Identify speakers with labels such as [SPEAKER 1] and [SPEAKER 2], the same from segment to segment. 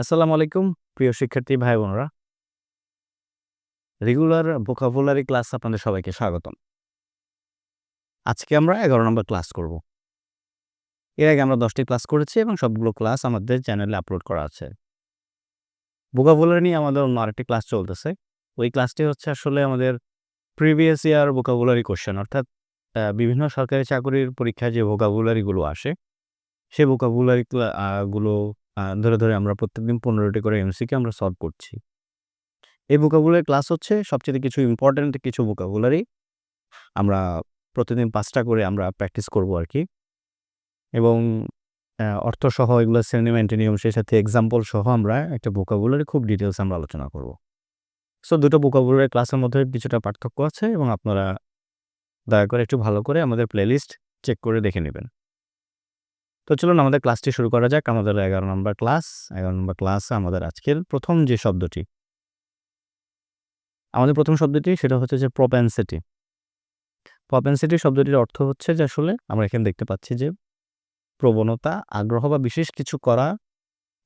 [SPEAKER 1] আসসালামু আলাইকুম, প্রিয় শিক্ষার্থী ভাই বোনরা। রেগুলার ভোকাবুলারি ক্লাস আপনাদের সবাইকে স্বাগতম। আজকে আমরা এগারো নম্বর ক্লাস করব। এর আগে আমরা দশটি ক্লাস করেছি এবং সবগুলো ক্লাস আমাদের চ্যানেলে আপলোড করা আছে। ভোকাবুলারি নিয়ে আমাদের অন্য আরেকটি ক্লাস চলতেছে। ওই ক্লাসটি হচ্ছে আসলে আমাদের প্রিভিয়াস ইয়ার ভোকাবুলারি কোশ্চেন অর্থাৎ বিভিন্ন সরকারি চাকরির পরীক্ষায় যে ভোকাবুলারিগুলো আসে সেই ভোকাবুলারি গুলো ধরে ধরে আমরা প্রত্যেকদিন পনেরোটি করে এমসিকে আমরা সলভ করছি। এই ভোকাবুলারি ক্লাস হচ্ছে সবচেয়ে কিছু ইম্পর্ট্যান্ট কিছু ভোকাবুলারি আমরা প্রতিদিন পাঁচটা করে আমরা প্র্যাকটিস করব আর কি এবং অর্থসহ এগুলো সিনেমা অ্যান্টিনিয়ম সেই সাথে এক্সাম্পল সহ আমরা একটা ভোকাবুলারি খুব ডিটেলস আমরা আলোচনা করব। সো দুটো ভোকাবুলারি ক্লাসের মধ্যে কিছুটা পার্থক্য আছে এবং আপনারা দয়া করে একটু ভালো করে আমাদের প্লেলিস্ট চেক করে দেখে নেবেন। তো চলুন আমাদের ক্লাসটি শুরু করা যাক। আমাদের এগারো নম্বর ক্লাস। এগারো নম্বর ক্লাসে আমাদের আজকের প্রথম যে শব্দটি। আমাদের প্রথম শব্দটি সেটা হচ্ছে যে প্রপেন্সিটি প্রপেন্সিটি শব্দটির অর্থ হচ্ছে যে আসলে আমরা এখানে দেখতে পাচ্ছি যে প্রবণতা, আগ্রহ বা বিশেষ কিছু করা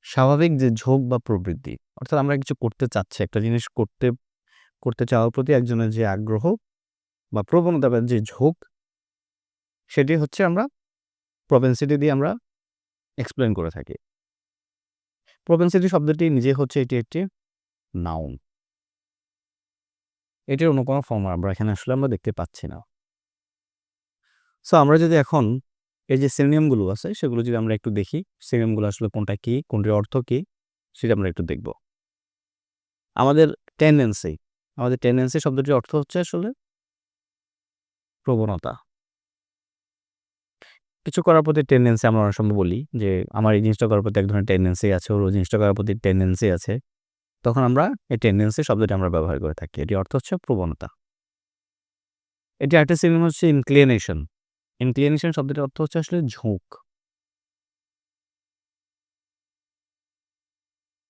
[SPEAKER 1] স্বাভাবিক যে ঝোঁক বা প্রবৃত্তি অর্থাৎ আমরা কিছু করতে চাচ্ছি। একটা জিনিস করতে করতে চাওয়ার প্রতি একজনের যে আগ্রহ বা প্রবণতা বা যে ঝোঁক, সেটি হচ্ছে আমরা প্রপেন্সিটি দিয়ে আমরা এক্সপ্লেন করে থাকি। প্রপেন্সিটি শব্দটি নিজে হচ্ছে এটি একটি নাউন এটির অন্য কোনো ফর্ম আমরা এখানে আসলে আমরা দেখতে পাচ্ছি না। সো আমরা যদি এখন এই যে সিনোনিয়ামগুলো আছে, সেগুলো যদি আমরা একটু দেখি সিনোনিয়ামগুলো আসলে কোনটা কি, কোনটির অর্থ কি, সেটা আমরা একটু দেখব। আমাদের টেন্ডেন্সি আমাদের টেন্ডেন্সি শব্দটির অর্থ হচ্ছে আসলে প্রবণতা। কিছু করার প্রতি টেন্ডেন্সি আমরা অনেক সময় বলি যে, আমার এই জিনিসটা করার প্রতি এক ধরনের টেন্ডেন্সি আছে, ওর জিনিসটা করার প্রতি টেন্ডেন্সি আছে। তখন আমরা এই টেন্ডেন্সি শব্দটি আমরা ব্যবহার করে থাকি। এটি অর্থ হচ্ছে প্রবণতা। এটি একটা সিনেমা হচ্ছে ইনক্লিনেশন ইনক্লিনেশন শব্দটির অর্থ হচ্ছে আসলে ঝোঁক।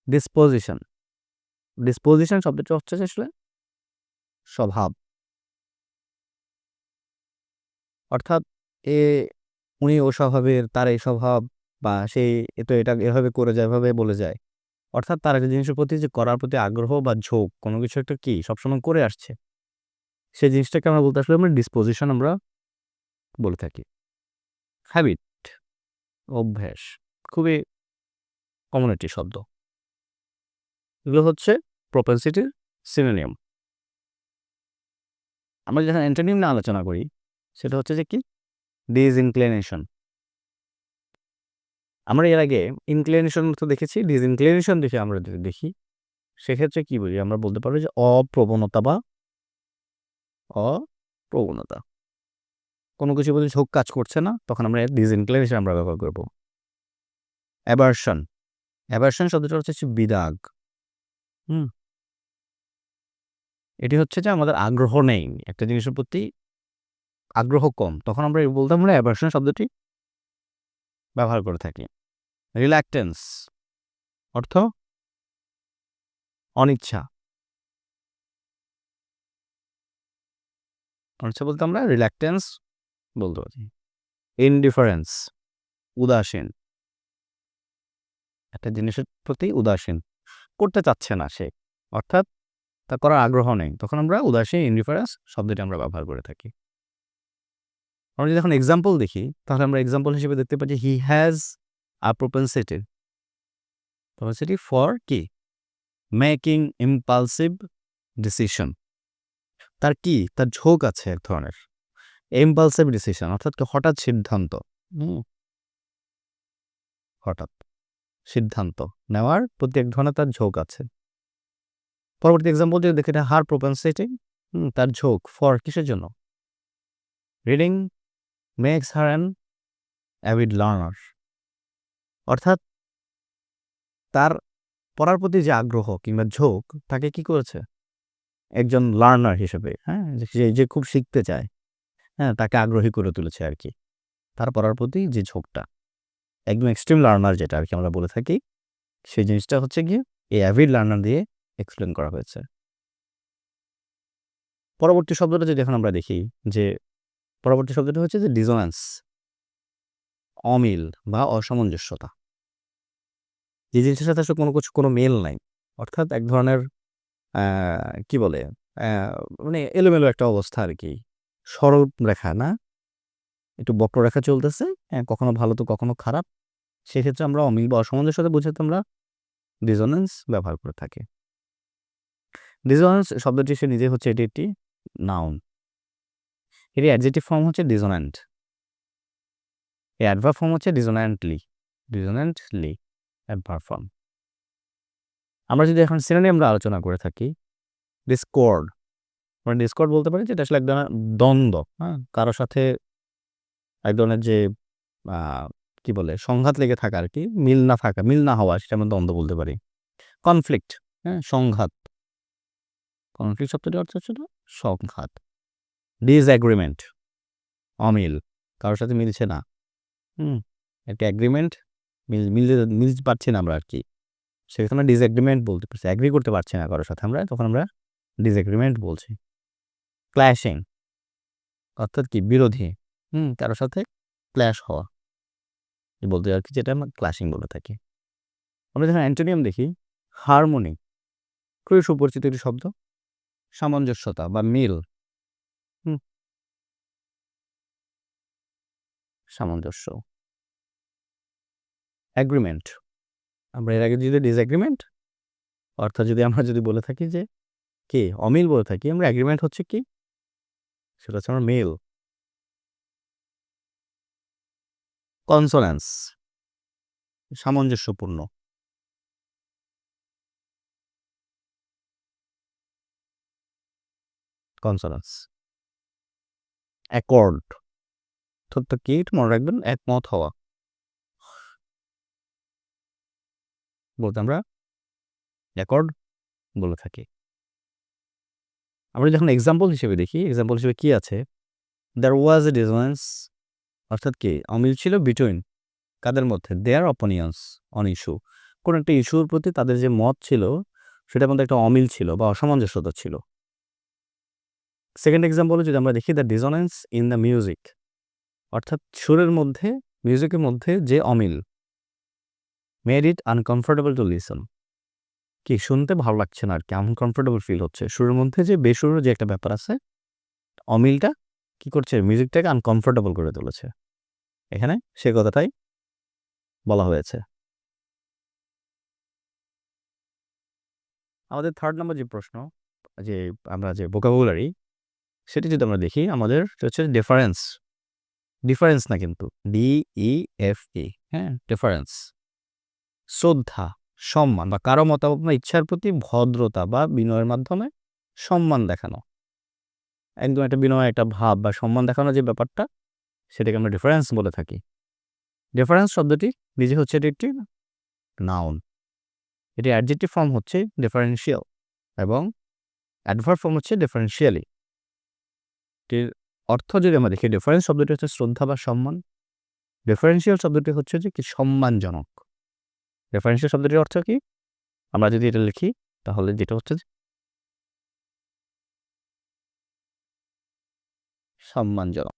[SPEAKER 1] ডিসপোজিশন ডিসপোজিশন শব্দটি হচ্ছে আসলে স্বভাব। অর্থাৎ এ উনি ও স্বভাবের, তার এই স্বভাব বা সেই এ তো এটা এভাবে করে যায়, এভাবে বলে যায়। অর্থাৎ তার একটা জিনিসের প্রতি যে করার প্রতি আগ্রহ বা ঝোঁক, কোনো কিছু একটা কি সবসময় করে আসছে। সেই জিনিসটাকে আমরা বলতে আসলে আমরা ডিসপোজিশন আমরা বলে থাকি। হ্যাবিট অভ্যাস, খুবই কমন একটি শব্দ। এগুলো হচ্ছে প্রপেন্সিটির সিনোনিয়াম আমরা যখন অ্যান্টোনিয়াম নিয়ে আলোচনা করি, সেটা হচ্ছে যে কি? ডিজ ইনক্লিনেশন আমরা এর আগে ইনক্লিনেশন তো দেখেছি ডিজ ইনক্লিনেশন দেখে আমরা যদি দেখি, সেক্ষেত্রে কি বলি? আমরা বলতে পারব যে অপ্রবণতা বা অপ্রবণতা। কোনো কিছু বলে ঝোঁক কাজ করছে না, তখন আমরা ডিজ ইনক্লিনেশন আমরা ব্যবহার করব। অ্যাভার্সন অ্যাভার্সন শব্দটা হচ্ছে হচ্ছে বিদাগ হুম। এটি হচ্ছে যে আমাদের আগ্রহ নেই। একটা জিনিসের প্রতি আগ্রহ কম, তখন আমরা বলতাম আমরা অ্যাভার্সন শব্দটি ব্যবহার করে থাকি। রিল্যাক্টেন্স অর্থ অনিচ্ছা। অনিচ্ছা বলতে আমরা রিল্যাক্টেন্স বলতে পারি। ইনডিফারেন্স উদাসীন। একটা জিনিসের প্রতি উদাসীন। করতে চাচ্ছে না সে, অর্থাৎ তা করার আগ্রহ নেই। তখন আমরা উদাসীন ইনডিফারেন্স শব্দটি আমরা ব্যবহার করে থাকি। আমরা যদি এখন এক্সাম্পল দেখি, তাহলে আমরা এক্সাম্পল হিসেবে দেখতে পাচ্ছি he has a propensity propensity for কি? মেকিং ইম্পালসিভ ডিসিশন তার কি? তার ঝোঁক আছে এক ধরনের। ইম্পালসিভ ডিসিশন অর্থাৎ হঠাৎ সিদ্ধান্ত। হঠাৎ সিদ্ধান্ত নেওয়ার প্রতি এক ধরনের তার ঝোঁক আছে। পরবর্তী এক্সাম্পল যদি দেখি হার প্রোপেন্সিটি তার ঝোঁক ফর কিসের জন্য? Reading makes her an avid learner অর্থাৎ তার পড়ার প্রতি যে আগ্রহ কিংবা ঝোঁক, তাকে কি করেছে? একজন লার্নার হিসেবে হ্যাঁ? যে যে খুব শিখতে চায় হ্যাঁ? তাকে আগ্রহী করে তুলেছে আর কি। তার পড়ার প্রতি যে ঝোঁকটা, একদম এক্সট্রিম লার্নার যেটা আর কি আমরা বলে থাকি, সেই জিনিসটা হচ্ছে গিয়ে এই অ্যাভিড লার্নার দিয়ে এক্সপ্লেন করা হয়েছে। পরবর্তী শব্দটা যদি এখন আমরা দেখি, যে পরবর্তী শব্দটি হচ্ছে যে ডিজোন্যান্স অমিল বা অসামঞ্জস্যতা। যে জিনিসের সাথে আসলে কোনো কিছু, কোনো মেল নাই। অর্থাৎ এক ধরনের কি বলে? মানে এলোমেলো একটা অবস্থা আর কি সরল রেখা, না? একটু বক্ররেখা চলতেছে হ্যাঁ কখনো ভালো তো কখনো খারাপ। সেক্ষেত্রে আমরা অমিল বা অসামঞ্জস্য সাথে বোঝাতে আমরা ডিজোনেন্স ব্যবহার করে থাকি। ডিজোনেন্স শব্দটি সে নিজে হচ্ছে এটি একটি নাউন এটি অ্যাডজেটিভ ফর্ম হচ্ছে ডিজোনেন্ট এই অ্যাডভার ফর্ম হচ্ছে ডিজোনেন্টলি ডিজোনেন্টলি অ্যাডভার ফর্ম আমরা যদি এখন সিনোনিম আমরা আলোচনা করে থাকি ডিসকর্ড মানে ডিসকর্ড বলতে পারি যেটা আসলে এক ধরনের দ্বন্দ্ব হ্যাঁ? কারও সাথে এক ধরনের যে কি বলে, সংঘাত লেগে থাকা আর কি, মিল না থাকা, মিল না হওয়া, সেটা আমরা দ্বন্দ্ব বলতে পারি। কনফ্লিক্ট হ্যাঁ? সংঘাত। কনফ্লিক্ট শব্দটি অর্থ হচ্ছে সংঘাত। ডিসঅ্যাগ্রিমেন্ট অমিল, কারোর সাথে মিলছে না। হুম, একটা অ্যাগ্রিমেন্ট মিল, মিলতে মিলতে পারছি না আমরা আর কি। সেখানে ডিসঅ্যাগ্রিমেন্ট বলতে পারছি অ্যাগ্রি করতে পারছি না কারোর সাথে আমরা, তখন আমরা ডিসএগ্রিমেন্ট বলছি। ক্ল্যাশিং অর্থাৎ কি বিরোধী, হুম, কারোর সাথে ক্ল্যাশ হওয়া। বলতে আর কি যেটা আমরা ক্লাসিং বলে থাকি। আমরা যখন অ্যান্টোনিয়াম দেখি হারমোনি খুবই সুপরিচিত একটি শব্দ, সামঞ্জস্যতা বা মিল। সামঞ্জস্য। অ্যাগ্রিমেন্ট আমরা এর আগে যদি ডিসঅ্যাগ্রিমেন্ট অর্থাৎ যদি আমরা যদি বলে থাকি যে কে, অমিল বলে থাকি, আমরা অ্যাগ্রিমেন্ট হচ্ছে কি? সেটা হচ্ছে আমার মেল কনসোনেন্স সামঞ্জস্যপূর্ণ। কনসোনেন্স অ্যাকর্ড তথ্য কি এটা মনে রাখবেন একমত হওয়া। বলতে আমরা অ্যাকর্ড বলে থাকি। আমরা যখন এক্সাম্পল হিসেবে দেখি এক্সাম্পল হিসেবে কি আছে? দ্যার ওয়াজ এ ডিজনেন্স অর্থাৎ কি? অমিল ছিল বিটুইন কাদের মধ্যে? দেয়ার অপনিয়ন্স অন ইস্যু কোনো একটা ইস্যুর প্রতি তাদের যে মত ছিল, সেটার মধ্যে একটা অমিল ছিল বা অসামঞ্জস্যতা ছিল। সেকেন্ড এক্সাম্পল যদি আমরা দেখি the dissonance in the music অর্থাৎ সুরের মধ্যে মিউজিকের মধ্যে যে অমিল। Made it uncomfortable to listen কি, শুনতে ভালো লাগছে না আর কি আনকমফোর্টেবল ফিল হচ্ছে। সুরের মধ্যে যে বেসুরের যে একটা ব্যাপার আছে, অমিলটা কি করছে? মিউজিকটাকে আনকমফোর্টেবল করে তুলেছে। এখানে সে কথাটাই বলা হয়েছে। আমাদের থার্ড নাম্বার যে প্রশ্ন, যে আমরা যে বোকাবুলারি সেটি যদি আমরা দেখি, আমাদের হচ্ছে ডিফারেন্স ডিফারেন্স না কিন্তু। ডি ই এফ ই হ্যাঁ? ডিফারেন্স শ্রদ্ধা, সম্মান বা কারও মতামত বা ইচ্ছার প্রতি ভদ্রতা বা বিনয়ের মাধ্যমে সম্মান দেখানো। একদম একটা বিনয়, একটা ভাব বা সম্মান দেখানো যে ব্যাপারটা, সেটাকে আমরা ডিফারেন্স বলে থাকি। ডিফারেন্স শব্দটি নিজে হচ্ছে এটি একটি নাউন এটি অ্যাডজেক্টিভ ফর্ম হচ্ছে ডিফারেন্সিয়াল এবং অ্যাডভার ফর্ম হচ্ছে ডিফারেন্সিয়ালি এটির অর্থ যদি আমরা দেখি ডিফারেন্স শব্দটি হচ্ছে শ্রদ্ধা বা সম্মান। ডিফারেন্সিয়াল শব্দটি হচ্ছে যে কি সম্মানজনক। ডিফারেন্সিয়াল শব্দটির অর্থ কি? আমরা যদি এটা লিখি, তাহলে যেটা হচ্ছে সম্মানজনক।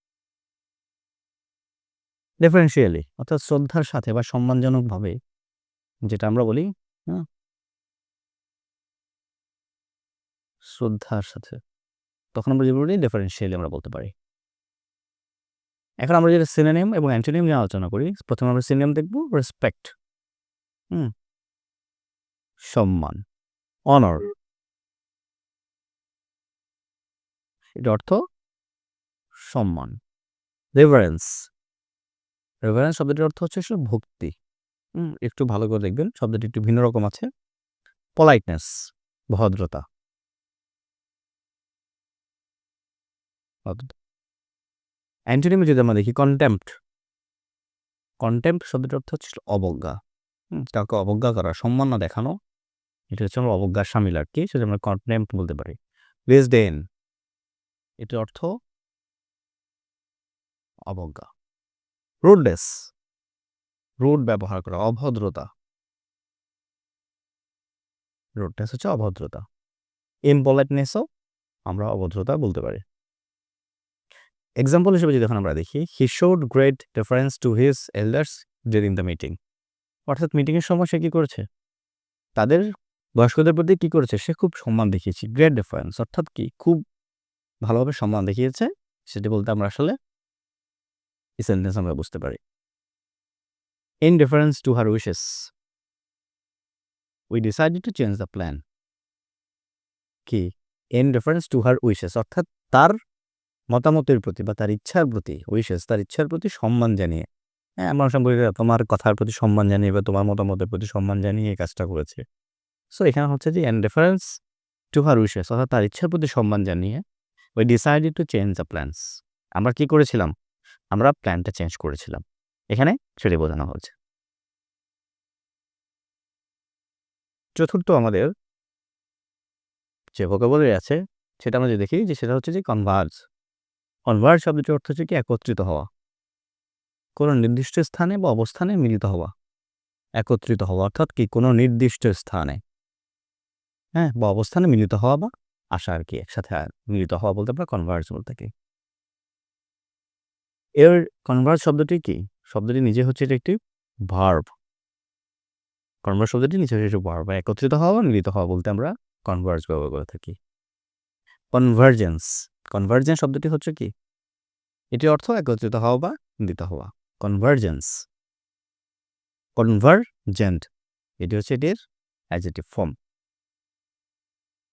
[SPEAKER 1] ডিফারেন্সিয়ালি অর্থাৎ শ্রদ্ধার সাথে বা সম্মানজনকভাবে, যেটা আমরা বলি হ্যাঁ শ্রদ্ধার সাথে। তখন আমরা বলি ডিফারেন্সিয়ালি আমরা বলতে পারি। এখন আমরা যেটা সিনেনিয়াম এবং অ্যান্টোনিয়াম নিয়ে আলোচনা করি, প্রথমে আমরা সিনেনিয়াম দেখব রেসপেক্ট হুম। সম্মান। অনর এটা অর্থ সম্মান। রেভারেন্স রেভারেন্স শব্দটির অর্থ হচ্ছে আসলে ভক্তি। হুম, একটু ভালো করে দেখবেন, শব্দটি একটু ভিন্ন রকম আছে। পলাইটনেস ভদ্রতা। অ্যান্টোনিমে যদি আমরা দেখি কন্টেম্পট কন্টেম্প শব্দটির অর্থ হচ্ছে অবজ্ঞা। কাউকে অবজ্ঞা করা, সম্মান না দেখানো, এটা হচ্ছে আমরা অবজ্ঞার সামিল আর কি, সেটা আমরা কন্টেম্প বলতে পারি। লেসডেন এটির অর্থ অবজ্ঞা। রুডনেস রুড ব্যবহার করা, অভদ্রতা। রুডনেস হচ্ছে অভদ্রতা। ইম্পলাইটনেসও আমরা অভদ্রতা বলতে পারি। এক্সাম্পল হিসেবে যদি এখন আমরা দেখি he showed great deference to his elders during the meeting অর্থাৎ মিটিংয়ের সময় সে কী করেছে? তাদের বয়স্কদের প্রতি কী করেছে? সে খুব সম্মান দেখিয়েছে গ্রেট ডিফারেন্স অর্থাৎ কি? খুব ভালোভাবে সম্মান দেখিয়েছে, সেটি বলতে আমরা আসলে সেন্টেন্স আমরা বুঝতে পারি। In deference to her wishes we decided to change the plan কি? In deference to her wishes অর্থাৎ তার মতামতের প্রতি বা তার ইচ্ছার প্রতি উইশেস তার ইচ্ছার প্রতি সম্মান জানিয়ে হ্যাঁ আমরা বলি তোমার কথার প্রতি সম্মান জানিয়ে বা তোমার মতামতের প্রতি সম্মান জানিয়ে এই কাজটা করেছে। সো এখানে হচ্ছে যে in reference to her wishes অর্থাৎ তার ইচ্ছার প্রতি সম্মান জানিয়ে ওই decided to change the plans আমরা কি করেছিলাম? আমরা প্ল্যানটা চেঞ্জ করেছিলাম। এখানে সেটি বোঝানো হচ্ছে চতুর্থ আমাদের যে ভোকাবুলারি আছে, সেটা আমরা যে দেখি, যে সেটা হচ্ছে যে কনভার্জ কনভার্জ শব্দটির অর্থ হচ্ছে কি, একত্রিত হওয়া। কোনো নির্দিষ্ট স্থানে বা অবস্থানে মিলিত হওয়া। একত্রিত হওয়া অর্থাৎ কি, কোনো নির্দিষ্ট স্থানে। হ্যাঁ বা অবস্থানে মিলিত হওয়া বা আসা আর কি, একসাথে মিলিত হওয়া বলতে আমরা কনভার্জ বলতে কি এর কনভার্জ শব্দটি কি? শব্দটি নিজে হচ্ছে এটা একটি ভার্ব কনভার্জ শব্দটি নিচে হচ্ছে ভার্ব একত্রিত হওয়া বা মিলিত হওয়া বলতে আমরা কনভার্জ ব্যবহার করে থাকি। কনভার্জেন্স কনভার্জেন্স শব্দটি হচ্ছে কি? এটি অর্থ একত্রিত হওয়া বা মিলিত হওয়া। কনভার্জেন্স কনভার্জেন্ট এটি হচ্ছে এটির অ্যাজেটিভ ফর্ম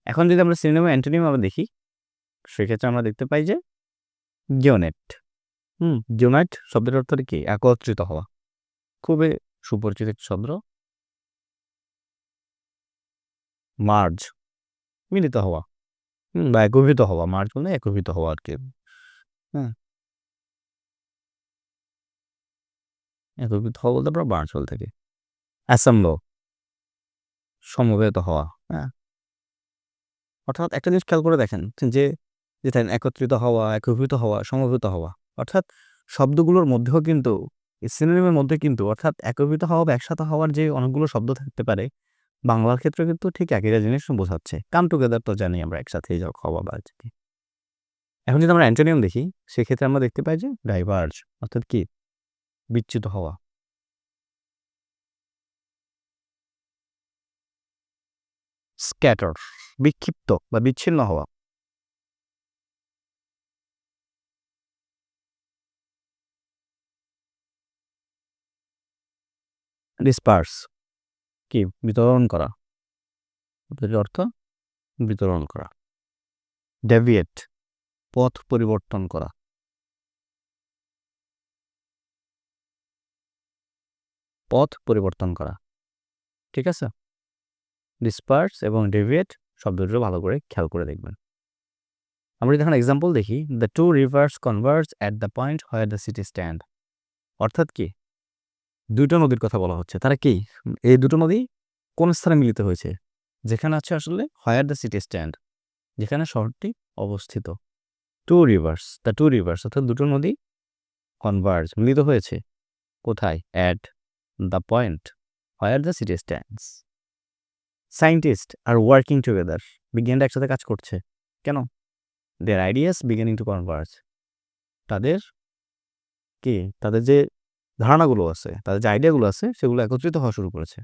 [SPEAKER 1] এখন যদি আমরা সিনেমা অ্যান্টোনিম আমরা দেখি, সেক্ষেত্রে আমরা দেখতে পাই যে জিওনেট হুম জিওনাইট শব্দের অর্থ কি? একত্রিত হওয়া। খুবই সুপরিচিত একটি শব্দ। মার্জ মিলিত হওয়া। হুম, বা একীভূত হওয়া মার্জ মানে একীভূত হওয়া আর কি হ্যাঁ। একীভূত হওয়া বলতে আমরা বলতে থাকি। অ্যাসেম্বল সমবেত হওয়া হ্যাঁ। অর্থাৎ একটা জিনিস খেয়াল করে দেখেন যে যেটা একত্রিত হওয়া একীভূত হওয়া, সমবেত হওয়া, অর্থাৎ শব্দগুলোর মধ্যেও কিন্তু সিনোনিমের মধ্যে কিন্তু, অর্থাৎ একীভূত হওয়া বা একসাথে হওয়ার যে অনেকগুলো শব্দ থাকতে পারে বাংলার ক্ষেত্রে কিন্তু ঠিক একই জিনিস বোঝাচ্ছে। কাম টুগেদার তো জানি আমরা একসাথে যাও খাওয়া বা এখন যদি আমরা অ্যান্টোনিয়াম দেখি, সেক্ষেত্রে আমরা দেখতে পাই যে ডাইভার্জ অর্থাৎ কি? বিচ্যুত হওয়া। স্ক্যাটার বিক্ষিপ্ত বা বিচ্ছিন্ন হওয়া। ডিসপার্স কি? বিতরণ করা। অর্থ? বিতরণ করা। ডেভিয়েট পথ পরিবর্তন করা। পথ পরিবর্তন করা। ঠিক আছে? ডিসপার্স এবং ডেভিয়েট শব্দটিও ভালো করে খেয়াল করে দেখবেন। আমরা যদি এখন এক্সাম্পল দেখি the two rivers converge at the point where the city stand অর্থাৎ কি? দুটো নদীর কথা বলা হচ্ছে। তারা কি? এই দুটো নদী কোন স্থানে মিলিত হয়েছে? যেখানে আছে আসলে হায়ার দ্য সিটি স্ট্যান্ড যেখানে শহরটি অবস্থিত। Two rivers the two rivers অর্থাৎ দুটো নদী কনভার্জ মিলিত হয়েছে। কোথায়? At the point where the city stands scientist are working together বিজ্ঞানটা একসাথে কাজ করছে। কেন? Their ideas beginning to converge তাদের কি? তাদের যে ধারণাগুলো আছে, তাদের যে আইডিয়াগুলো আছে, সেগুলো একত্রিত হওয়া শুরু করেছে।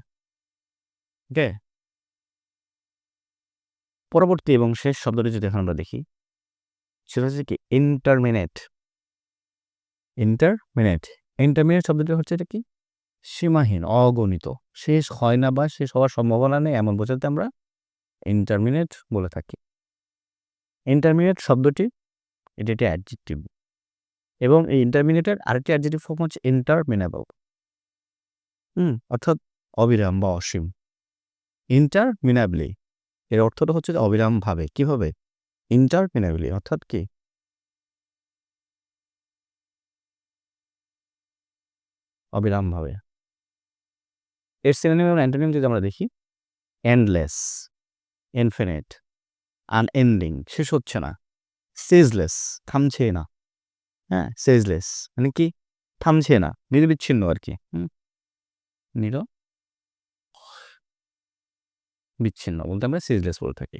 [SPEAKER 1] ওকে পরবর্তী এবং শেষ শব্দটি যদি এখন আমরা দেখি, সেটা হচ্ছে কি ইন্টারমিনেট ইন্টারমিনেট ইন্টারমিনেট শব্দটি হচ্ছে এটা কি? সীমাহীন, অগণিত। শেষ হয় না বা শেষ হওয়ার সম্ভাবনা নেই, এমন বোঝাতে আমরা ইন্টারমিনেট বলে থাকি। ইন্টারমিনেট শব্দটি, এটি একটি অ্যাডজেক্টিভ এবং এই ইন্টারমিনেটের আরেকটি অ্যাডজেক্টিভ ফর্ম হচ্ছে ইন্টারমিনেবল হুম, অর্থাৎ অবিরাম বা অসীম। ইন্টারমিনাবলি এর অর্থটা হচ্ছে অবিরামভাবে। কীভাবে? ইন্টারমিনাবলি অর্থাৎ কি? অবিরামভাবে। এর সিনোনিম এবং অ্যান্টোনিম যদি আমরা দেখি এন্ডলেস ইনফিনিট আনএন্ডিং শেষ হচ্ছে না। সেজলেস থামছে না। হ্যাঁ সেজলেস। মানে কি? থামছে না, নিরবিচ্ছিন্ন আর কি, হুম? নির? বিচ্ছিন্ন বলতে আমরা সিজলেস বলে থাকি।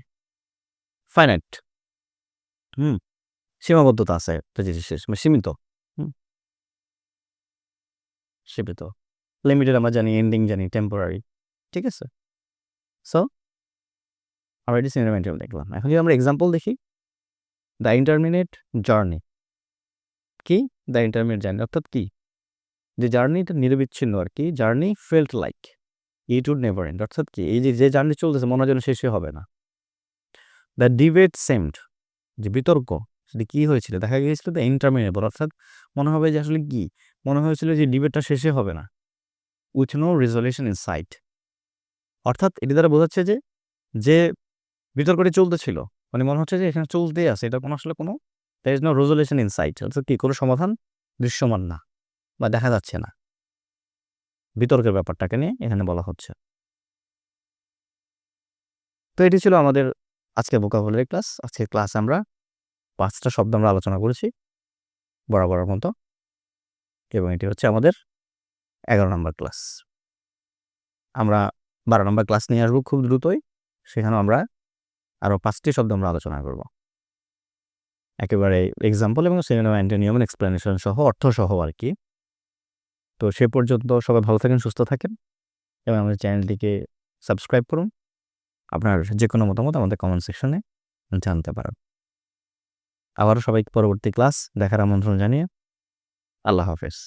[SPEAKER 1] ফাইনাইট। হুম, সীমাবদ্ধতা আছে একটা জিনিসের মানে সীমিত, হুম? সীমিত। লিমিটেড আমরা জানি এন্ডিং জানি টেম্পোরারি ঠিক আছে? সো আমরা এটি সিনেমা দেখলাম। এখন যদি আমরা এক্সাম্পল দেখি দ্য ইন্টারমিনেট জার্নি কি? দ্য ইন্টারমিনেট জার্নি অর্থাৎ কি? যে জার্নিটা নিরবিচ্ছিন্ন আর কি journey felt like it would never end অর্থাৎ কি? এই যে যে জার্নি চলতেছে, মনে যেন শেষই হবে না। দ্য ডিবেট সেমড যে বিতর্ক, সেটি কী হয়েছিল? দেখা গিয়েছিল দ্য ইন্টারমিনেবল অর্থাৎ মনে হবে যে আসলে কি? মনে হয়েছিল যে ডিবেটটা শেষে হবে না। With no resolution in sight অর্থাৎ এটি দ্বারা বোঝাচ্ছে যে যে বিতর্কটি চলতেছিল মানে মনে হচ্ছে যে এখানে চলতেই আছে, এটা কোনো, আসলে কোনো there is no resolution in sight অর্থাৎ কি, কোনো সমাধান দৃশ্যমান না বা দেখা যাচ্ছে না। বিতর্কের ব্যাপারটাকে নিয়ে এখানে বলা হচ্ছে। তো এটি ছিল আমাদের আজকে ভোকাবুলারি ক্লাস আজকে ক্লাস আমরা পাঁচটা শব্দ আমরা আলোচনা করেছি বরাবরের মতো এবং এটি হচ্ছে আমাদের এগারো নম্বর ক্লাস আমরা বারো নম্বর ক্লাস নিয়ে আসব খুব দ্রুতই। সেখানেও আমরা আরও পাঁচটি শব্দ আমরা আলোচনা করব। একেবারে এক্সাম্পল এবং সিনেমা অ্যান্টোনিয়াম এক্সপ্লেনেশন সহ, অর্থ সহ আর কি তো সে পর্যন্ত সবাই ভালো থাকেন, সুস্থ থাকেন এবং আমাদের চ্যানেলটিকে সাবস্ক্রাইব করুন। আপনার যে কোনো মতামত আমাদের কমেন্ট সেকশনে জানতে পারেন। আবারও সবাই পরবর্তী ক্লাস দেখার আমন্ত্রণ জানিয়ে আল্লাহ হাফেজ।